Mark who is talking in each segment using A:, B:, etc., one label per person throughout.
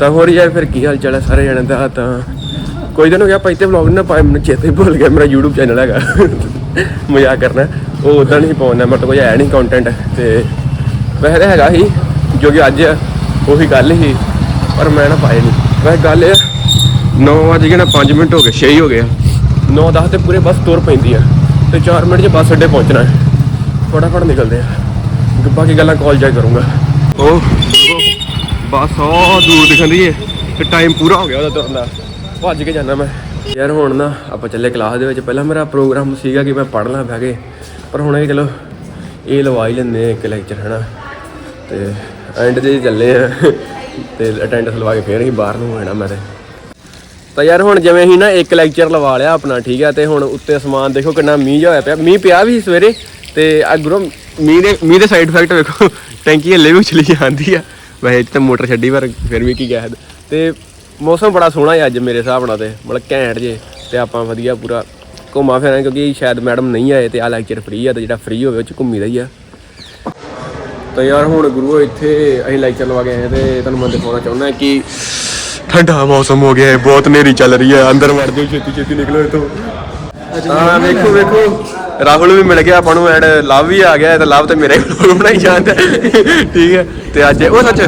A: ਤਾਂ ਹੋਰ ਯਾਰ ਫਿਰ ਕੀ ਹਾਲ ਚਾਲ ਹੈ ਸਾਰੇ ਜਣਿਆਂ ਦਾ ਤਾਂ ਕੋਈ ਦਿਨ ਹੋ ਗਿਆ, ਆਪਾਂ ਇੱਥੇ ਵਲੌਗ ਨਾ ਪਾਇਆ ਮੈਨੂੰ ਚੇਤੇ ਹੀ ਭੁੱਲ ਗਿਆ, ਮੇਰਾ YouTube ਚੈਨਲ ਹੈਗਾ। ਮਜ਼ਾਕ ਕਰਨਾ, ਉਹ ਉਦਾਂ ਨਹੀਂ ਪਾਉਂਦਾ, ਮੇਰੇ ਤੋਂ ਕੋਈ ਹੈ ਨਹੀਂ ਕੰਟੈਂਟ ਤੇ ਵੈਸੇ ਤਾਂ ਹੈਗਾ ਹੀ, ਜੋ ਕਿ ਅੱਜ ਉਹੀ ਗੱਲ ਹੀ, ਪਰ ਮੈਂ ਨਾ ਪਾਏ ਨਹੀਂ। ਵੈਸੇ ਗੱਲ ਇਹ 9 ਵਜੇ ਗਏ ਨਾ 5 ਮਿੰਟ ਹੋ ਗਏ 6 ਹੀ ਹੋ ਗਏ 9 10 ਤੇ ਪੂਰੇ ਬੱਸ ਤੁਰ ਪੈਂਦੀ ਆ, ਤੇ 4 ਮਿੰਟ 'ਚ ਬੱਸ ਅੱਡੇ ਪਹੁੰਚਣਾ ਹੈ। ਫਟਾਫਟ ਨਿਕਲਦੇ ਆ। ਗੱਪਾ ਬਾਕੀ ਗੱਲਾਂ ਕਾਲ ਜਾ ਕਰੂੰਗਾ। ਉਹ ਬਸ ਉਹ ਦੂਰ ਦਿਖਦੀ ਏ। ਤੇ ਟਾਈਮ ਪੂਰਾ ਹੋ ਗਿਆ ਉਹਦਾ ਤੁਰਨ ਦਾ। ਭੱਜ ਕੇ ਜਾਣਾ ਮੈਂ। ਯਾਰ ਹੁਣ ਨਾ ਆਪਾਂ ਚੱਲੇ ਕਲਾਸ ਦੇ ਵਿੱਚ। ਪਹਿਲਾਂ ਮੇਰਾ ਪ੍ਰੋਗਰਾਮ ਸੀਗਾ ਕਿ ਮੈਂ ਪੜ੍ਹਨਾ ਬਹਿ ਕੇ। ਪਰ ਹੁਣ ਇਹ ਚਲੋ, ਇਹ ਲਵਾ ਹੀ ਲੈਂਦੇ ਆ ਇੱਕ ਲੈਕਚਰ ਹਨਾ। ਤੇ ਐਂਡ ਦੇ ਚੱਲੇ ਆ। ਤੇ ਅਟੈਂਡੈਂਸ ਲਵਾ ਕੇ ਫੇਰ ਹੀ ਬਾਹਰ ਨੂੰ ਹੋਣਾ ਮੈਂ ਤੇ। ਤਾਂ ਯਾਰ ਹੁਣ ਜਿਵੇਂ ਹੀ ਨਾ ਇੱਕ ਲੈਕਚਰ ਲਵਾ ਲਿਆ ਆਪਣਾ, ਠੀਕ ਹੈ ਤੇ ਹੁਣ ਉੱਤੇ ਸਮਾਨ ਦੇਖੋ ਕਿੰਨਾ ਮੀਂਹ ਜਿਹਾ ਹੋਇਆ ਪਿਆ। ਮੀਂਹ ਪਿਆ ਵੀ ਸੀ ਸਵੇਰੇ। ਤੇ ਅਗਰੋਂ ਮੀਂਹ ਦੇ ਮੀਂਹ ਦੇ ਸਾਈਡ ਇਫੈਕਟ ਵੇਖੋ। ਟੈਂਕੀ ਹੱਲੇ ਵੀ ਉਛਲੀ ਜਾਂਦੀ ਆ। ਵੈਸੇ ਇੱਥੇ ਤਾਂ ਮੋਟਰ ਛੱਡੀ ਪਰ ਫਿਰ ਵੀ ਕੀ ਸਕਦੇ ਤੇ ਮੌਸਮ ਬੜਾ ਸੋਹਣਾ ਹੈ ਅੱਜ ਮੇਰੇ ਹਿਸਾਬ ਨਾਲ ਤੇ ਮਤਲਬ ਘੈਂਟ ਜੇ ਤੇ ਆਪਾਂ ਵਧੀਆ ਪੂਰਾ ਘੁੰਮਾ ਫਿਰਾਂ ਕਿਉਂਕਿ ਸ਼ਾਇਦ ਮੈਡਮ ਨਹੀਂ ਆਏ ਤੇ ਆ ਲੈਕਚਰ ਫ੍ਰੀ ਆ ਤੇ ਜਿਹੜਾ ਫ੍ਰੀ ਹੋਵੇ ਉਹ ਚ ਘੁੰਮੀਦਾ ਹੀ ਆ। ਤਾਂ ਯਾਰ ਹੁਣ ਗੁਰੂ ਇੱਥੇ ਅਸੀਂ ਲੈਕਚਰ ਲਵਾ ਕੇ ਆਏ ਤੇ ਤੁਹਾਨੂੰ ਮੈਂ ਦਿਖਾਉਣਾ ਚਾਹੁੰਦਾ ਕਿ ਠੰਡਾ ਮੌਸਮ ਹੋ ਗਿਆ ਹੈ ਬਹੁਤ ਨੇਰੀ ਚੱਲ ਰਹੀ ਹੈ ਅੰਦਰ ਵੜ ਜਾਓ ਛੇਤੀ ਛੇਤੀ ਨਿਕਲੋ ਇੱਥੋਂ। ਹਾਂ। ਵੇਖੋ ਵੇਖੋ। ਰਾਹੁਲ ਵੀ ਮਿਲ ਗਿਆ ਆਪਾਂ ਨੂੰ ਐਂਡ ਲਵ ਵੀ ਆ ਗਿਆ ਤੇ ਲਵ ਤੇ ਮੇਰੇ ਕੋਲ ਬਣਾਈ ਜਾਂਦਾ। ਠੀਕ ਹੈ ਤੇ ਅੱਜ ਉਹ ਸੱਚ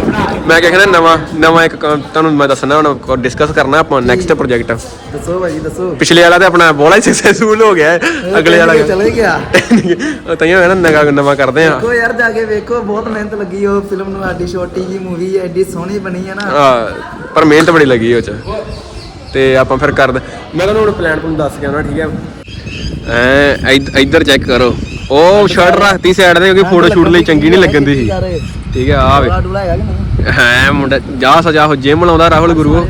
A: ਮੈਂ ਕਿਹਾ ਕਹਿੰਦਾ ਨਵਾਂ ਨਵਾਂ ਇੱਕ ਤੁਹਾਨੂੰ ਮੈਂ ਦੱਸਣਾ ਹੁਣ ਡਿਸਕਸ ਕਰਨਾ ਆਪਾਂ ਨੈਕਸਟ ਪ੍ਰੋਜੈਕਟ
B: ਦੱਸੋ ਭਾਜੀ ਦੱਸੋ।
A: ਪਿਛਲੇ ਵਾਲਾ ਤੇ ਆਪਣਾ ਬੋਲਾ ਹੀ ਸਕਸੈਸਫੁਲ ਹੋ ਗਿਆ ਹੈ। ਅਗਲੇ ਵਾਲਾ।
B: ਚਲੇ ਗਿਆ।
A: ਤਾਂ ਇਹ ਨਾ ਨਵਾਂ ਕਰਦੇ ਆ
B: ਦੇਖੋ ਯਾਰ ਜਾ ਕੇ ਵੇਖੋ ਬਹੁਤ ਮਿਹਨਤ ਲੱਗੀ ਉਹ ਫਿਲਮ ਨੂੰ ਐਡੀ ਛੋਟੀ ਜੀ ਮੂਵੀ ਐਡੀ ਸੋਹਣੀ ਬਣੀ ਹੈ ਨਾ।
A: ਆ ਪਰ ਮਿਹਨਤ ਬੜੀ ਲੱਗੀ ਉਹ ਚ। ਤੇ ਆਪਾਂ ਫਿਰ ਕਰਦੇ ਮੈਂ ਤੁਹਾਨੂੰ ਹੁਣ ਪਲਾਨ ਤੁਹਾਨੂੰ ਦੱਸ ਕੇ ਆਉਣਾ ਠੀਕ ਹੈ? ਐ ਇੱਧਰ ਚੈੱਕ ਕਰੋ। ਉਹ ਸ਼ਰਟ ਰੱਖਤੀ ਸਾਈਡ ਤੇ ਕਿਉਂਕਿ ਫੋਟੋ ਸ਼ੂਟ ਲਈ ਚੰਗੀ ਨਹੀਂ ਲੱਗਣ ਦੀ ਸੀ। ਠੀਕ ਹੈ ਆ ਵੇ ਹੈ ਮੁੰਡਾ ਜਾ ਸਜਾ ਹੋ ਜਿਮ ਲਾਉਂਦਾ ਰਾਹੁਲ ਗੁਰੂ।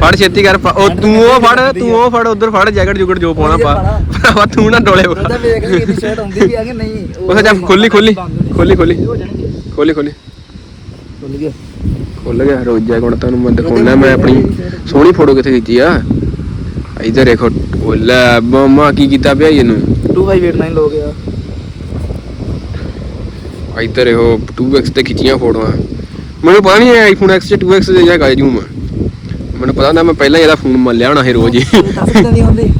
A: ਫੜ ਛੇਤੀ ਕਰ ਉਹ ਤੂੰ ਉਹ ਫੜ ਤੂੰ ਉਹ ਫੜ ਉਧਰ ਫੜ ਜੈਕਟ ਜੁਗੜ ਜੋ ਪਾਉਣਾ ਪਾ। ਭਰਾਵਾ ਤੂੰ ਨਾ ਡੋਲੇ
B: ਉਹ ਤਾਂ ਵੇਖ ਲਈ ਕਿਹਦੀ ਸ਼ਰਟ ਆਉਂਦੀ ਵੀ ਆ ਕਿ ਨਹੀਂ।
A: ਉਹ ਸਜਾ ਖੋਲੀ ਖੋਲੀ ਖੋਲੀ ਖੋਲੀ। ਖੋਲੀ ਖੋਲੀ।
B: ਖੁੱਲ ਗਿਆ।
A: ਖੁੱਲ ਗਿਆ ਰੋਜਾ ਤੁਹਾਨੂੰ ਮੈਂ ਦਿਖਾਉਣਾ ਮੈਂ ਆਪਣੀ ਸੋਹਣੀ ਫੋਟੋ ਕਿੱਥੇ ਖਿੱਚੀ ਆ। ਇੱਧਰ ਦੇਖੋ ਉਹ ਲੈ ਮਮਾ ਕੀ ਕੀਤਾ ਪਿਆ ਇਹਨੂੰ?
B: 2589 ਲੋ ਗਿਆ
A: ਇੱਧਰ ਇਹੋ 2x ਤੇ ਖਿੱਚੀਆਂ ਫੋਟੋਆਂ। ਮੈਨੂੰ ਪਤਾ ਨਹੀਂ ਆਈਫੋਨ X ਚ 2x ਦੇ ਜਾਂ ਗਾਇ ਜੂਮ ਮੈਨੂੰ ਪਤਾ ਹੁੰਦਾ ਮੈਂ ਪਹਿਲਾਂ ਇਹਦਾ ਫੋਨ ਮੰਨ ਲਿਆ ਹੋਣਾ ਸੀ ਰੋਜ਼ ਹੀ।
B: ਦੱਸ ਕਿਦਾਂ ਦੀ ਹੁੰਦੀ।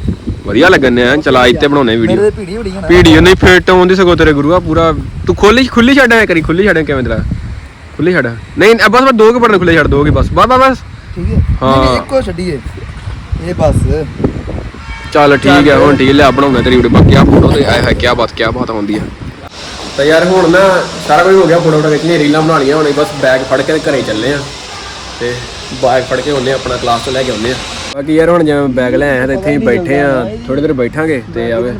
A: ਵਧੀਆ ਲੱਗਣ ਆ ਚਲਾ ਇੱਥੇ ਬਣਾਉਣੇ
B: ਮੇਰੇ
A: ਵੀਡੀਓ
B: ਤੇ ਭੀੜੀ ਹੋੜੀ ਹੈ
A: ਵੀਡੀਓ ਨਹੀਂ ਫਿੱਟ ਆਉਂਦੀ ਸਗੋਂ ਤੇਰੇ ਗੁਰੂਆ ਪੂਰਾ। ਤੂੰ ਖੋਲੀ ਖੁੱਲੀ ਛੱਡ ਐ ਕਰੀ ਖੁੱਲੀ ਛੱਡ ਕਿਵੇਂ ਤੇਰਾ? ਖੁੱਲੀ ਛੱਡ। ਨਹੀਂ ਅ ਬਸ ਬਸ ਦੋ ਕੇ ਬਟਨ ਖੁੱਲੇ ਛੱਡ ਦੋਗੇ ਬਸ। ਬਸ ਬਸ
B: ਠੀਕ ਹੈ।
A: ਹਾਂ।
B: ਇੱਕੋ ਛੱਡੀਏ। ਇਹ ਬਸ।
A: ਚੱਲ ਠੀਕ ਹੈ ਹੁਣ ਠੀਕ ਲਿਆ ਬਣਾਉਂਦਾ ਤੇਰੀ ਵੀਡੀਓ। ਬਾਕੀ ਆ ਫੋਟੋ ਤੇ ਆਏ ਹਾਏ ਕੀ ਬਾਤ ਕੀ ਬਾਤ ਹੁੰਦੀ ਆ। ਤਾਂ ਯਾਰ ਹੁਣ ਨਾ ਸਾਰਾ ਕੁਝ ਹੋ ਗਿਆ ਫੋਟੋ ਫੋਟੋ ਖਿੱਚਣੀ ਰੀਲਾਂ ਬਣਾਉਣੀਆਂ ਹੁਣ ਬਸ ਬੈਗ ਫੜ ਕੇ ਘਰੇ ਚੱਲੇ ਆ। ਤੇ ਬੈਗ ਫੜ ਕੇ ਆ ਆਪਣਾ ਕਲਾਸ ਤੋਂ ਲੈ ਕੇ ਆਉਂਦੇ ਆ। ਬਾਕੀ ਯਾਰ ਹੁਣ ਜਿਵੇਂ ਬੈਗ ਲੈ ਆਏ ਤੇ ਇੱਥੇ ਹੀ ਬੈਠੇ ਆ ਥੋੜੀ ਦੇਰ ਬੈਠਾਂਗੇ ਤੇ ਆਵੇ।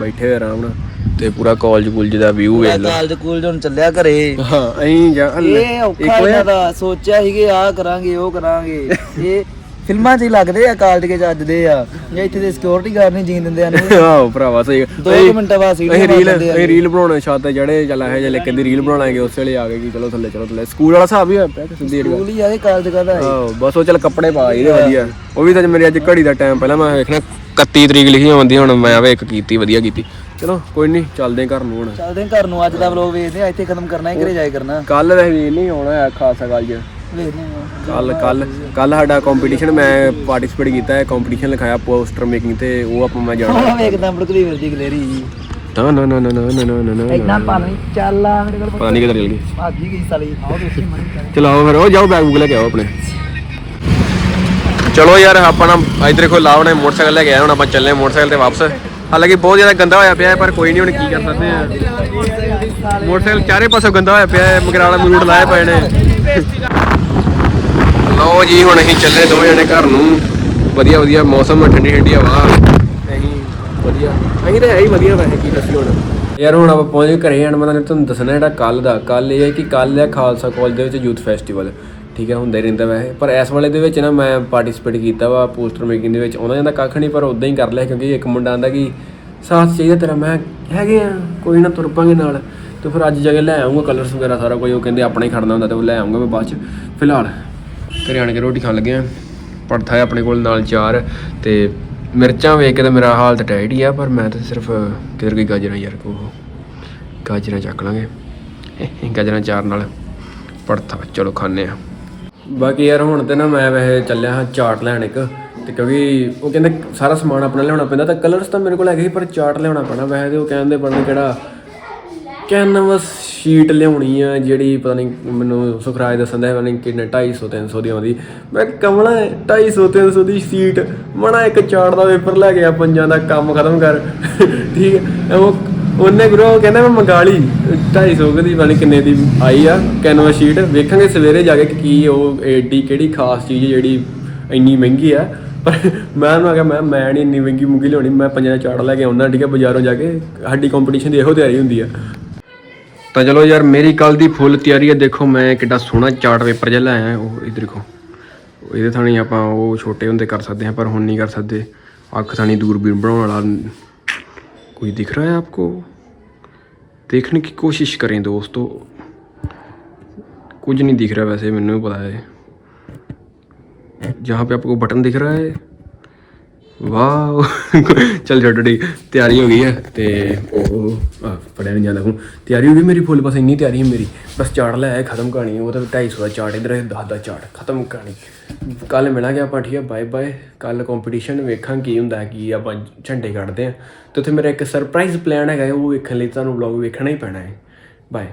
A: ਬੈਠੇ ਹੋਏ ਆਰਾਮ ਨਾਲ। ਤੇ ਪੂਰਾ ਕਾਲਜ ਕੁਲਜ ਦਾ ਵਿਊ ਵੇਖ ਲਓ
B: ਕਾਲਜ ਕੂਲਜ ਹੁਣ ਚੱਲਿਆ ਘਰੇ।
A: ਹਾਂ ਅਹੀਂ ਜਾ
B: ਇਹ ਔਖਾ ਜ਼ਿਆਦਾ ਸੋਚਿਆ ਸੀ ਕਿ ਆ ਕਰਾਂਗੇ ਉਹ ਕਰਾਂਗੇ। ਇਹ ਫਿਲਮਾਂ 'ਚ ਹੀ ਲੱਗਦੇ ਆ ਕਾਲਜ ਕੇ ਚੱਜਦੇ ਆ। ਜਾਂ ਇੱਥੇ ਦੇ ਸਿਕਿਉਰਿਟੀ ਗਾਰਡ ਨਹੀਂ ਜੀਣ ਦਿੰਦੇ ਆ।
A: ਆਹੋ ਭਰਾਵਾ ਸਹੀ
B: ਦੋ
A: ਅਸੀਂ-
B: ਮਿੰਟਾਂ ਬਾਅਦ ਸੀਟੀਆਂ
A: ਅਸੀਂ ਰੀਲ
B: ਮਾਰ ਦਿੰਦੇ ਆ।
A: ਅਸੀਂ ਰੀਲ ਬਣਾਉਣੇ ਛੱਤ ਤੇ ਜੜੇ ਚੱਲ ਇਹ ਜੇ ਲੇਕਿਨ ਦੀ ਰੀਲ ਬਣਾਣਾਗੇ ਉਸ ਵੇਲੇ ਆ ਗਏ ਕਿ ਚਲੋ ਥੱਲੇ ਚਲੋ ਥੱਲੇ। ਸਕੂਲ ਵਾਲਾ ਹਿਸਾਬ ਹੀ ਹੋਇਆ ਪਿਆ ਕਿ ਸਿੱਧੀ ਜਿਹੜੀ ਗੱਲ।
B: ਸਕੂਲ ਹੀ ਆ ਇਹ ਕਾਲਜ ਕਾਦਾ ਹੈ
A: ਆਹੋ ਬਸ ਉਹ ਚੱਲ ਕੱਪੜੇ ਪਾ ਇਹਦੇ ਵਧੀਆ। ਉਹ ਵੀ ਤਾਂ ਮੇਰੀ ਅੱਜ ਘੜੀ ਦਾ ਟਾਈਮ ਪਹਿਲਾਂ ਮੈਂ ਵੇਖਣਾ 31 ਤਰੀਕ ਲਿਖੀ ਹੁੰਦੀ ਹੁਣ ਮੈਂ ਆਵੇ ਇੱਕ ਕੀਤੀ ਵਧੀਆ ਕੀਤੀ। ਚਲੋ ਕੋਈ ਨਹੀਂ ਚੱਲਦੇ ਘਰ ਨੂੰ ਹੁਣ।
B: ਚੱਲਦੇ ਆ ਘਰ ਨੂੰ ਅੱਜ ਦਾ ਵਲੋਗ ਵੇਖਦੇ ਆ ਇੱਥੇ ਖਤਮ ਕਰਨਾ ਹੈ ਘਰੇ ਜਾਏ ਕਰਨਾ।
A: ਕੱਲ ਵੈਸੇ ਨਹੀਂ ਆਉਣਾ ਖਾਸਾ
B: ਵੇਖਦੇ ਆ
A: ਕੱਲ ਕੱਲ ਕੱਲ ਸਾਡਾ ਕੰਪੀਟੀਸ਼ਨ ਮੈਂ ਪਾਰਟਿਸਿਪੇਟ ਕੀਤਾ ਹੈ ਕੰਪੀਟੀਸ਼ਨ ਲਿਖਾਇਆ ਪੋਸਟਰ ਮੇਕਿੰਗ ਤੇ ਉਹ ਆਪਾਂ ਮੈਂ ਜਾਣਾ।
B: ਉਹ ਵੇਖਦਾ ਬੜਕਲੀ ਫਿਰਦੀ ਗਲੇਰੀ ਜੀ।
A: ਨਾ ਨਾ ਨਾ ਨਾ ਨਾ ਨਾ ਨਾ ਨਾ
B: ਇੰਨਾ ਪਾਣੀ ਚੱਲ ਮੇਰੇ ਕੋਲ
A: ਪਤਾ ਨਹੀਂ ਕਿੱਧਰ ਚਲ ਗਈ।
B: ਭੱਜ ਗਈ ਸਾਲੀ। ਆਓ ਦੋਸਤੀ ਮਣੀ
A: ਚਲਾਓ ਫਿਰ ਉਹ ਜਾਓ ਬੈਗ ਬੁੱਕ ਲੈ ਕੇ ਆਓ ਆਪਣੇ। ਚਲੋ ਯਾਰ ਆਪਾਂ ਨਾ ਇਧਰ ਦੇਖੋ ਲਾਵ ਨੇ ਮੋਟਰਸਾਈਕਲ ਲੈ ਕੇ ਆਏ ਹੁਣ ਆਪਾਂ ਚੱਲੇ ਮੋਟਰਸਾਈਕਲ ਤੇ ਵਾਪਸ। ਹਾਲਾਂਕਿ ਬਹੁਤ ਜ਼ਿਆਦਾ ਗੰਦਾ ਹੋਇਆ ਪਿਆ ਹੈ, ਪਰ ਕੋਈ ਨਹੀਂ ਹੁਣ ਕੀ ਕਰ ਸਕਦੇ ਆ। ਮੋਟਰਸਾਈਕਲ ਚਾਰੇ ਪਾਸੋਂ ਗੰਦਾ ਹੋਇਆ ਪਿਆ ਹੈ ਮਗਰਾਲਾ ਮਰੂੜ ਲਾਏ ਪਏ ਨੇ। ਲਓ ਜੀ ਹੁਣ ਅਸੀਂ ਚੱਲੇ ਦੋਵੇਂ ਜਣੇ ਘਰ ਨੂੰ। ਵਧੀਆ ਵਧੀਆ ਮੌਸਮ ਠੰਡੀ ਠੰਡੀ ਹਵਾ। ਅਸੀਂ ਵਧੀਆ। ਅਸੀਂ ਤਾਂ ਹੈ ਹੀ ਵਧੀਆ ਵੈਸੇ ਕੀ ਦੱਸੀ ਹੁਣ। ਯਾਰ ਹੁਣ ਆਪਾਂ ਪਹੁੰਚ ਗਏ ਘਰੇ ਆਣ ਮੈਂ ਤੁਹਾਨੂੰ ਦੱਸਣਾ ਜਿਹੜਾ ਕੱਲ ਦਾ। ਕੱਲ ਇਹ ਹੈ ਕਿ ਕੱਲ ਹੈ ਖਾਲਸਾ ਕਾਲਜ ਦੇ ਵਿੱਚ ਯੂਥ ਫੈਸਟੀਵਲ ਠੀਕ ਹੈ ਹੁੰਦਾ ਹੀ ਰਹਿੰਦਾ ਵੈਸੇ। ਪਰ ਇਸ ਵਾਲੇ ਦੇ ਵਿੱਚ ਨਾ ਮੈਂ ਪਾਰਟਿਸਿਪੇਟ ਕੀਤਾ ਵਾ ਪੋਸਟਰ ਮੇਕਿੰਗ ਦੇ ਵਿੱਚ। ਉਹਨਾਂ ਜਾਂਦਾ ਕੱਖ ਨਹੀਂ ਪਰ ਉਦਾਂ ਹੀ ਕਰ ਲਿਆ ਕਿਉਂਕਿ ਇੱਕ ਮੁੰਡਾ ਆਂਦਾ ਕਿ ਸਾਥ ਚਾਹੀਦਾ ਤੇਰਾ। ਮੈਂ ਹੈਗੇ ਆ ਕੋਈ ਨਾ ਤੁਰ ਪਾਂਗੇ ਨਾਲ। ਤੇ ਫਿਰ ਅੱਜ ਜਗ੍ਹਾ ਲੈ ਆਉਂਗਾ ਕਲਰਸ ਵਗੈਰਾ ਸਾਰਾ ਕੁਝ। ਉਹ ਕਹਿੰਦੇ ਆਪਣਾ ਹੀ ਖੜਨਾ ਹੁੰਦਾ ਤੇ ਉਹ ਲੈ ਆਉਂਗਾ ਮੈਂ ਬਾਅਦ ਚ। ਫਿਲਹਾਲ ਘਰੇ ਆਣ ਕੇ ਰੋਟੀ ਖਾਣ ਲੱਗੇ ਆ। ਪੜਥਾ ਹੈ ਆਪਣੇ ਕੋਲ ਨਾਲ ਚਾਰ ਤੇ ਮਿਰਚਾਂ ਵੇਖ ਕੇ ਤਾਂ ਮੇਰਾ ਹਾਲਤ ਟਾਈਟ ਹੀ ਆ, ਪਰ ਮੈਂ ਤਾਂ ਸਿਰਫ ਕਿਧਰ ਗਈ ਗਾਜਰਾਂ ਯਾਰ ਕੋ ਗਾਜਰਾਂ ਚੱਕ ਲਾਂਗੇ। ਗਾਜਰਾਂ ਚਾਰ ਨਾਲ ਪੜਥਾ ਚਲੋ ਖਾਣੇ ਆ। ਬਾਕੀ ਯਾਰ ਹੁਣ ਤੇ ਨਾ ਮੈਂ ਵੈਸੇ ਚੱਲਿਆ ਹਾਂ ਚਾਟ ਲੈਣ ਇੱਕ, ਤੇ ਕਿਉਂਕਿ ਉਹ ਕਹਿੰਦੇ ਸਾਰਾ ਸਮਾਨ ਆਪਣਾ ਲਿਆਉਣਾ ਪੈਂਦਾ, ਤਾਂ ਕਲਰਸ ਤਾਂ ਮੇਰੇ ਕੋਲ ਹੈਗੇ ਸੀ, ਪਰ ਚਾਟ ਲਿਆਉਣਾ ਪੈਣਾ। ਵੈਸੇ ਤੇ ਉਹ ਕਹਿੰਦੇ ਪਤਾ ਕਿਹੜਾ ਕੈਨਵਸ ਸ਼ੀਟ ਲਿਆਉਣੀ ਆ, ਜਿਹੜੀ ਪਤਾ ਨਹੀਂ ਮੈਨੂੰ ਸੁਖਰਾਜ ਦੱਸਣ ਦਾ ਪਤਾ ਨਹੀਂ ਕਿੰਨੇ 250 300 ਦੀ ਆਉਂਦੀ। ਮੈਂ ਕਮਲਾ 250 300 ਦੀ ਸ਼ੀਟ ਮਣਾ ਇੱਕ ਚਾਰਟ ਦਾ ਪੇਪਰ ਲੈ ਗਿਆ ਪੰਜਾਂ ਦਾ ਕੰਮ ਖਤਮ ਕਰ। ਠੀਕ ਹੈ ਉਹ, ਉਹਨੇ ਗੁਰੂ ਕਹਿੰਦਾ, ਮੈਂ ਮੰਗਾ ਲਈ। 250 ਕੁ ਦੀ, ਪਤਾ ਨਹੀਂ ਕਿੰਨੇ ਦੀ ਆਈ ਆ, ਕੈਨਵਸ ਸ਼ੀਟ। ਵੇਖਾਂਗੇ ਸਵੇਰੇ ਜਾ ਕੇ ਕਿ ਕੀ ਉਹ ਏਡੀ ਕਿਹੜੀ ਖਾਸ ਚੀਜ਼ ਜਿਹੜੀ ਇੰਨੀ ਮਹਿੰਗੀ ਆ। ਪਰ ਮੈਂ ਉਹਨੂੰ ਆਖਿਆ, ਮੈਂ ਮੈਂ ਨਹੀਂ ਇੰਨੀ ਮਹਿੰਗੀ ਮੁੰਗੀ ਲਿਆਉਣੀ, ਮੈਂ ਪੰਜਾਂ ਦਾ ਚਾਰਟ ਲੈ ਕੇ ਆਉਣਾ। ਠੀਕ ਹੈ ਬਾਜ਼ਾਰੋਂ ਜਾ ਕੇ, ਸਾਡੀ ਕੰਪੀਟੀਸ਼ਨ ਦੀ ਇਹੋ ਤਿਆਰੀ ਹੁੰਦੀ ਆ। ਤਾਂ ਚਲੋ ਯਾਰ ਮੇਰੀ ਕੱਲ ਦੀ ਫੁੱਲ ਤਿਆਰੀ ਹੈ ਦੇਖੋ ਮੈਂ ਕਿੱਡਾ ਸੋਹਣਾ ਚਾਰਟ ਪੇਪਰ ਜਿਹਾ ਲੈ ਆਇਆ ਉਹ ਇਧਰ ਦੇਖੋ ਇਹਦੇ ਥਾਣੀ ਆਪਾਂ ਉਹ ਛੋਟੇ ਹੁੰਦੇ ਕਰ ਸਕਦੇ ਹਾਂ ਪਰ ਹੁਣ ਨਹੀਂ ਕਰ ਸਕਦੇ ਅੱਖ ਥਾਣੀ ਦੂਰਬੀਨ ਬਣਾਉਣ ਵਾਲਾ कोई दिख रहा है आपको देखने की कोशिश करें दोस्तों कुछ नहीं दिख रहा वैसे मैंने भी पता है जहाँ पे आपको बटन दिख रहा है ਵਾਹ ਚੱਲ ਛੱਡੋ ਠੀਕ ਤਿਆਰੀ ਹੋ ਗਈ ਹੈ ਤੇ ਉਹ ਆ ਪੜਿਆ ਨਹੀਂ ਜਾਂਦਾ ਹੁਣ ਤਿਆਰੀ ਹੋ ਗਈ ਮੇਰੀ ਫੁੱਲ ਬਸ ਇੰਨੀ ਤਿਆਰੀ ਹੈ ਮੇਰੀ। ਬਸ ਚਾੜ ਲੈ ਆਏ ਖਤਮ ਕਹਾਣੀ ਉਹ ਤਾਂ 250 ਦਾ ਚਾੜ ਇਧਰ 10 ਦਾ ਚਾਟ ਖਤਮ ਕਹਾਣੀ ਕੱਲ ਮਿਲਾਂਗੇ ਆਪਾਂ ਠੀਕ ਹੈ ਬਾਏ ਬਾਏ ਕੱਲ ਕੰਪੀਟੀਸ਼ਨ ਵੇਖਾਂ ਕੀ ਹੁੰਦਾ ਹੈ, ਕੀ ਆਪਾਂ ਝੰਡੇ ਕੱਢਦੇ ਆ। ਤੇ ਉੱਥੇ ਮੇਰਾ ਇੱਕ ਸਰਪ੍ਰਾਈਜ਼ ਪਲਾਨ ਹੈਗਾ ਉਹ ਵੇਖਣ ਲਈ ਤੁਹਾਨੂੰ ਵਲੌਗ ਵੇਖਣਾ ਹੀ ਪੈਣਾ ਹੈ। ਬਾਏ